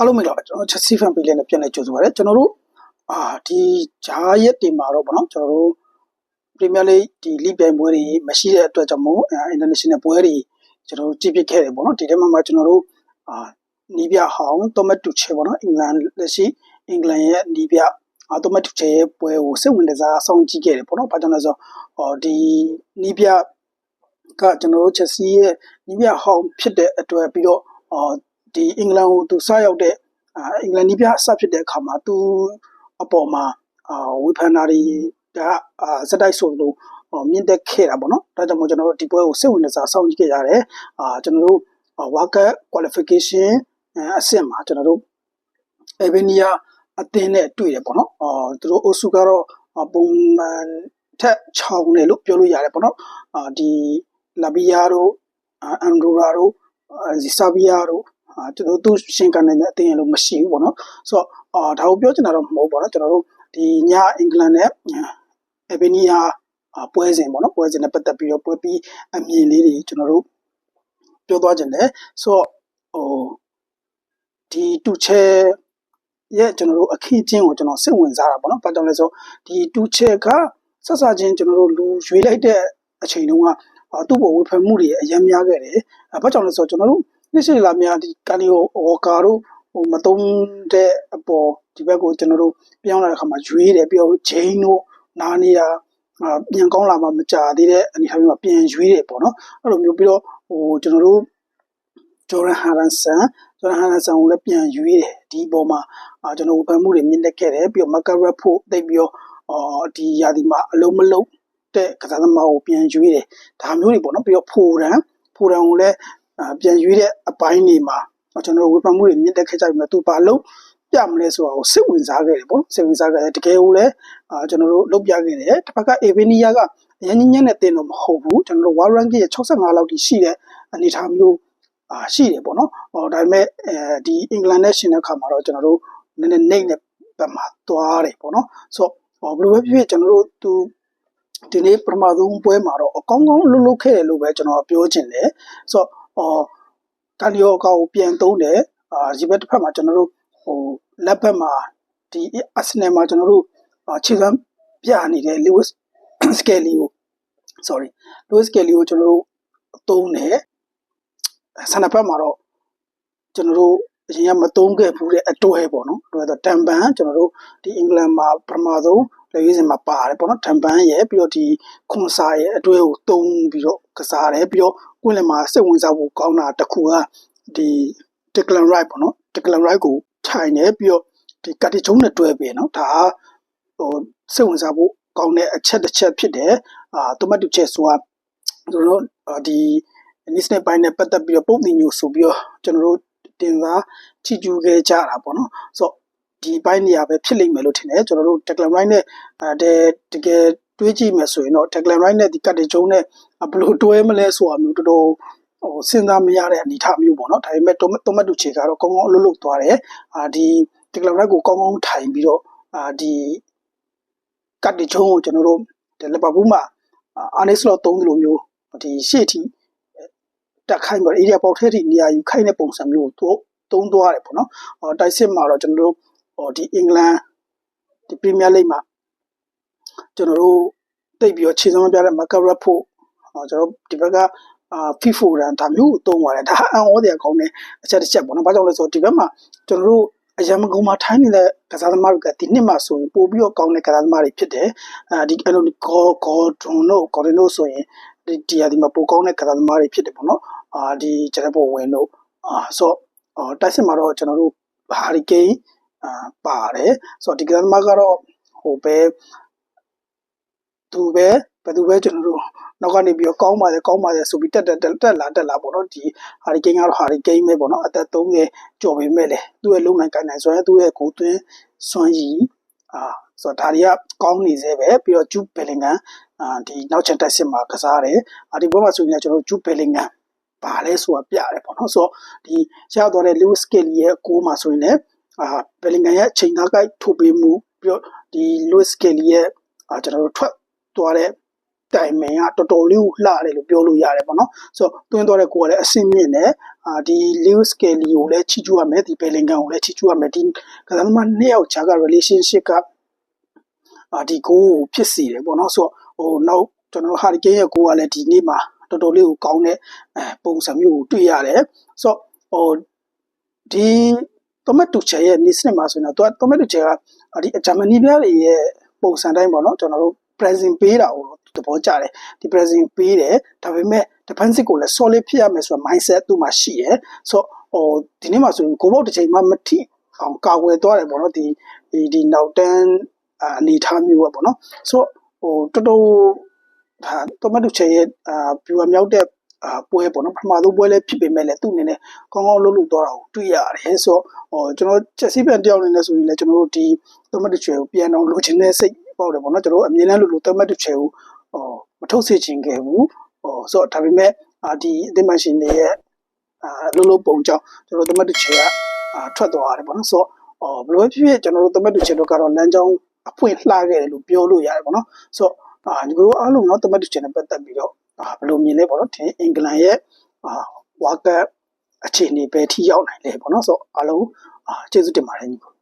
အားလုံးမင်္ဂလာပါကျွန်တော်ချက်စီဖန်ပေးလေးနဲ့ပြန်လဲကြိုဆိုပါရစေကျွန်တော်တို့အာဒီဂျာရက်တင်မှာတော့ဗောနော်ကျွန်တော်တို့ပရီးမီယာလိဒီလိပြိုင်ပွဲတွေမရှိတဲ့အတွက်ကြောင့်မို့အင်တာနက်ရှင်နယ်ပွဲတွေကျွန်တော်တို့ကြည့်ပြခဲ့တယ်ဗောနော်ဒီထဲမှာမှကျွန်တော်တို့အာနီးပြဟောင်းတိုမတ်တူချေဗောနော်အင်္ဂလန်လက်ရှိအင်္ဂလန်ရဲ့နီးပြအာတိုမတ်တူချေရဲ့ပွဲကိုစိတ်ဝင်စားအဆောင်ကြည့်ခဲ့တယ်ဗောနော်ဘာကြောင့်လဲဆိုတော့ဟောဒီနီးပြကကျွန်တော်တို့ချက်စီရဲ့နီးပြဟောင်းဖြစ်တဲ့အတွက်ပြီးတော့အော် ဒီအင်္ဂလန်ကိုသူစရောက်တဲ့အင်္ဂလန်နီးပြအစဖြစ်တဲ့အခါမှာသူအပေါ်မှာအာဝေဖန်တာတွေကအာစတိုက်ဆိုလို့မြင့်တက်ခဲ့တာပေါ့နော်ဒါကြောင့်မို့ကျွန်တော်တို့ဒီပွဲကိုစိတ်ဝင်စားစောင့်ကြည့်ခဲ့ရတယ်အာကျွန်တော်တို့ worker qualification အဆင့်မှာကျွန်တော်တို့ Albania အသင်းနဲ့တွေ့တယ်ပေါ့နော်အာသူတို့အုပ်စုကတော့ပုံမှန်ထက်ချောင်းတယ်လို့ပြောလို့ရတယ်ပေါ့နော်အာဒီလာဘီယာတို့အန်ဒိုရာတို့ဇီဆာဘီယာတို့အာ ကျွန်တော်တို့ရှင်ကန်နိုင်တဲ့အသင်းလို့မရှိဘူးပေါ့နော်ဆိုတော့အာဒါကိုပြောချင်တာတော့မဟုတ်ပါဘူးကျွန်တော်တို့ဒီညအင်္ဂလန်နဲ့အဘီနီယာပွဲစဉ်ပေါ့နော်ပွဲစဉ်နဲ့ပတ်သက်ပြီးတော့ပွဲပြီးအမြင်လေးတွေကျွန်တော်တို့ပြောသွားကြတယ်ဆိုတော့ဟိုဒီတူချဲရဲ့ကျွန်တော်တို့အခင်းချင်းကိုကျွန်တော်စိတ်ဝင်စားတာပေါ့နော်။ဘာကြောင့်လဲဆိုဒီတူချဲကဆက်စားချင်းကျွန်တော်တို့လူရွေးလိုက်တဲ့အချိန်တုန်းကသူ့ဘောဝေဖန်မှုတွေအများများခဲ့တယ်။ဘာကြောင့်လဲဆိုတော့ကျွန်တော်တို့ နှစ်ရှိလာများဒီကာနီယိုဝေါ်ကာတို့ဟိုမတုံးတဲ့အပေါ်ဒီဘက်ကိုကျွန်တော်တို့ပြောင်းလာတဲ့အခါမှာရွေးတယ်ပြီးတော့ဂျိန်းတို့နားနေတာပြန်ကောင်းလာမှမကြသေးတဲ့အနေအထားမျိုးမှာပြန်ရွေးတယ်ပေါ့နော်အဲ့လိုမျိုးပြီးတော့ဟိုကျွန်တော်တို့ဂျော်ဒန်ဟာရန်ဆန်ဂျော်ဒန်ဟာရန်ဆန်ကိုလည်းပြန်ရွေးတယ်ဒီပေါ်မှာအာကျွန်တော်ဝယ်ဖန်မှုတွေမြင့်တက်ခဲ့တယ်ပြီးတော့မကာရက်ဖို့တိတ်ပြီးတော့အော်ဒီယာဒီမှာအလုံးမလုံးတဲ့ကစားသမားကိုပြန်ရွေးတယ်ဒါမျိုးတွေပေါ့နော်ပြီးတော့ဖိုရန်ဖိုရန်ကိုလည်း ပြန်ရွေးတဲ့အပိုင်းတွေမှာကျွန်တော်တို့ဝေဖန်မှုတွေမြင့်တက်ခဲ့ကြပြီမဲ့သူဘာလို့ပြမလဲဆိုတာကိုစိတ်ဝင်စားခဲ့တယ်ပေါ့စိတ်ဝင်စားခဲ့တယ်တကယ်ကိုလည်းအာကျွန်တော်တို့လုပ်ပြခဲ့တယ်တစ်ဖက်ကအေဗီနီးယားကအရင်ညညနဲ့တင်တော့မဟုတ်ဘူးကျွန်တော်တို့ဝါရန်ကီရဲ့65လောက်ထိရှိတဲ့အနေအထားမျိုးအာရှိတယ်ပေါ့နော်ဟောဒါပေမဲ့အဲဒီအင်္ဂလန်နဲ့ရှင်တဲ့ခါမှာတော့ကျွန်တော်တို့နည်းနည်းနှိမ့်တဲ့ဘက်မှာသွားတယ်ပေါ့နော်ဆိုတော့ဘယ်လိုပဲဖြစ်ဖြစ်ကျွန်တော်တို့သူဒီနေ့ပထမဆုံးပွဲမှာတော့အကောင်းကောင်းလှုပ်လှုပ်ခဲ့တယ်လို့ပဲကျွန်တော်ပြောချင်တယ်ဆိုတော့ အော်ကန်ဒီယိုကောကိုပြန်သုံးတယ်အာဒီဘက်တစ်ဖက်မှာကျွန်တော်တို့ဟိုလက်ဘက်မှာဒီအာဆင်နယ်မှာကျွန်တော်တို့ခြေစမ်းပြနေတဲ့ Lewis Skelly ကို sorry Lewis Skelly ကိုကျွန်တော်တို့သုံးတယ်ဆန်နဖက်မှာတော့ကျွန်တော်တို့အရင်ကမသုံးခဲ့ဘူးတဲ့အတွဲပေါ့နော်အတွဲဆိုတမ်ပန်ကျွန်တော်တို့ဒီအင်္ဂလန်မှာပထမဆုံး လေရေးစင်မှာပါတယ်ပေါ့နော်တမ်ပန်ရဲ့ပြီးတော့ဒီခွန်စာရဲ့အတွဲကိုသုံးပြီးတော့ကစားတယ်ပြီးတော့ကွင်းလယ်မှာစိတ်ဝင်စားဖို့ကောင်းတာတစ်ခုကဒီ Declan Rice ပေါ့နော် Declan Rice ကိုထိုင်နေပြီးတော့ဒီကတိချုံးနဲ့တွဲပြီးနော်ဒါဟိုစိတ်ဝင်စားဖို့ကောင်းတဲ့အချက်တစ်ချက်ဖြစ်တယ်အာတိုမတ်တူချက်ဆိုတာတို့တို့ဒီ Nissan ပိုင်းနဲ့ပတ်သက်ပြီးတော့ပုံတင်ညိုဆိုပြီးတော့ကျွန်တော်တို့တင်စားချီကျူးခဲ့ကြတာပေါ့နော်ဆိုတော့ ဒီပိုင်းနေရာပဲဖြစ်လိမ့်မယ်လို့ထင်တယ်ကျွန်တော်တို့ Declan Rice နဲ့အဲတကယ်တွေးကြည့်မယ်ဆိုရင်တော့ Declan Rice နဲ့ဒီကတ်တေကျုံနဲ့ဘယ်လိုတွဲမလဲဆိုတာမျိုးတော်တော်ဟိုစဉ်းစားမရတဲ့အနေအထားမျိုးပေါ့နော်ဒါပေမဲ့တိုမတ်တူချေကတော့ကောင်းကောင်းအလုပ်လုပ်သွားတယ်အာဒီ Declan Rice ကိုကောင်းကောင်းထိုင်ပြီးတော့အာဒီကတ်တေကျုံကိုကျွန်တော်တို့လီဗာပူးမှာအာနေစလော့သုံးတယ်လို့မျိုးဒီရှေ့ထိတက်ခိုင်းပြီး area ပေါက်ထဲထိနေရာယူခိုင်းတဲ့ပုံစံမျိုးကိုသုံးသွားတယ်ပေါ့နော်ဟောတိုက်စစ်မှာတော့ကျွန်တော်တို့ ဟောဒီအင်္ဂလန်ဒီပရီးမီယာလိဂ်မှာကျွန်တော်တို့တိတ်ပြီးတော့ခြေစွမ်းပြတဲ့မကာရက်ဖို့ဟောကျွန်တော်ဒီဘက်ကအာဖီဖိုရန်ဒါမျိုးကိုသုံးပါတယ်ဒါအံ့ဩစရာကောင်းတဲ့အချက်တစ်ချက်ပေါ့နော်ဘာကြောင့်လဲဆိုတော့ဒီဘက်မှာကျွန်တော်တို့အရမကုံမှာထိုင်းနေတဲ့ကစားသမားတွေကဒီနှစ်မှာဆိုရင်ပို့ပြီးတော့ကောင်းတဲ့ကစားသမားတွေဖြစ်တယ်အဲဒီအဲ့လိုဂေါ်ဂေါ်ဒွန်တို့ဂေါ်ဒင်တို့ဆိုရင်ဒီဒီဟာဒီမှာပိုကောင်းတဲ့ကစားသမားတွေဖြစ်တယ်ပေါ့နော်အာဒီကျွန်တော်ပေါ်ဝင်တို့အာဆိုတော့တိုက်စစ်မှာတော့ကျွန်တော်တို့ဟာရီကိန်းအာ ပါတယ်ဆိုတော့ဒီကစားသမားကတော့ဟိုပဲသူပဲဘယ်သူပဲကျွန်တော်တို့နောက်ကနေပြီးတော့ကောင်းပါတယ်ကောင်းပါတယ်ဆိုပြီးတက်တက်တက်လာတက်လာပေါ့နော်ဒီဟာရီကိန်းကတော့ဟာရီကိန်းပဲပေါ့နော်အသက်30ကျော်ပေမဲ့လေသူ့ရဲ့လုံနိုင်ကိုင်နိုင်ဆိုရင်သူ့ရဲ့ကိုသွင်းစွမ်းရည်အာဆိုတော့ဒါတွေကကောင်းနေသေးပဲပြီးတော့ဂျူဘယ်လင်ဂန်အာဒီနောက်ချန်တက်စစ်မှာကစားတယ်အာဒီဘက်မှာဆိုရင်ကျွန်တော်တို့ဂျူဘယ်လင်ဂန်ပါလဲဆိုတာပြတယ်ပေါ့နော်ဆိုတော့ဒီရသွားတဲ့ Lewis Kelly ရဲ့အကိုမှာဆိုရင်လည်း အာဘယ်လင်ဂန်ရဲ့အချိန်သားကိုက်ထုတ်ပေးမှုပြီးတော့ဒီ Lewis Kelly ရဲ့အာကျွန်တော်တို့ထွက်သွားတဲ့တိုင်မင်ကတော်တော်လေးကိုလှတယ်လို့ပြောလို့ရတယ်ပေါ့နော်ဆိုတော့တွင်းသွားတဲ့ကိုကလည်းအဆင့်မြင့်တယ်အာဒီ Lewis Kelly ကိုလည်းချီးကျူးရမယ်ဒီ Bellingham ကိုလည်းချီးကျူးရမယ်ဒီကစားသမားနှစ်ယောက်ကြားက relationship ကအာဒီကိုဖြစ်စီတယ်ပေါ့နော်ဆိုတော့ဟိုနောက်ကျွန်တော်ဟာရီကိန်းရဲ့ကိုကလည်းဒီနေ့မှာတော်တော်လေးကိုကောင်းတဲ့အဲပုံစံမျိုးကိုတွေ့ရတယ်ဆိုတော့ဟိုဒီ တိုမတ်တူချယ်ရဲ့နေစနစ်မှာဆိုရင်တော့တိုမတ်တူချယ်ကဒီဂျာမနီပြားတွေရဲ့ပုံစံတိုင်းပေါ့နော်ကျွန်တော်တို့ present ပေးတာကိုသဘောကျတယ်ဒီ present ပေးတယ်ဒါပေမဲ့ defensive ကိုလည်း solid ဖြစ်ရမယ်ဆိုတော့ mindset သူ့မှာရှိရယ်ဆိုတော့ဟိုဒီနေ့မှာဆိုရင်ကိုဘောက်တစ်ချိန်မှမထိအောင်ကာကွယ်သွားတယ်ပေါ့နော်ဒီဒီဒီနောက်တန်းအနေထားမျိုးอ่ะပေါ့နော်ဆိုတော့ဟိုတော်တော်ဟာတိုမတ်တူချယ်ရဲ့အာပြူအမြောက်တဲ့ အာပွဲပေါ့နော်ပထမဆုံးပွဲလည်းဖြစ်ပေမဲ့လည်းသူ့အနေနဲ့ကောင်းကောင်းလုပ်လို့တော့တာကိုတွေ့ရတယ်ဆိုတော့ဟိုကျွန်တော်ချက်စီးပြန်တယောက်အနေနဲ့ဆိုရင်လည်းကျွန်တော်တို့ဒီတိုမတ်တူချယ်ကိုပြန်အောင်လိုချင်တဲ့စိတ်ပေါ့တယ်ပေါ့နော်ကျွန်တော်တို့အမြင်နဲ့လို့လို့တိုမတ်တူချယ်ကိုဟိုမထုတ်စေချင်ခဲ့ဘူးဟိုဆိုတော့ဒါပေမဲ့အာဒီအသင်းမရှင်တွေရဲ့အာလုံးလုံးပုံကြောင့်ကျွန်တော်တိုမတ်တူချယ်ကအာထွက်သွားရတယ်ပေါ့နော်ဆိုတော့ဟိုဘယ်လိုဖြစ်ဖြစ်ကျွန်တော်တို့တိုမတ်တူချယ်တို့ကတော့လမ်းကြောင်းအဖွင့်လှခဲ့တယ်လို့ပြောလို့ရတယ်ပေါ့နော်ဆိုတော့အာဒီလိုအားလုံးတော့တိုမတ်တူချယ်နဲ့ပတ်သက်ပြီးတော့အာ ဘယ်လိုမြင်လဲပေါ့နော်ဒီအင်္ဂလန်ရဲ့အာဝါကတ်အခြေအနေပဲထိရောက်နိုင်လဲပေါ့နော်ဆိုတော့အားလုံးအာကျေးဇူးတင်ပါတယ်ညီကို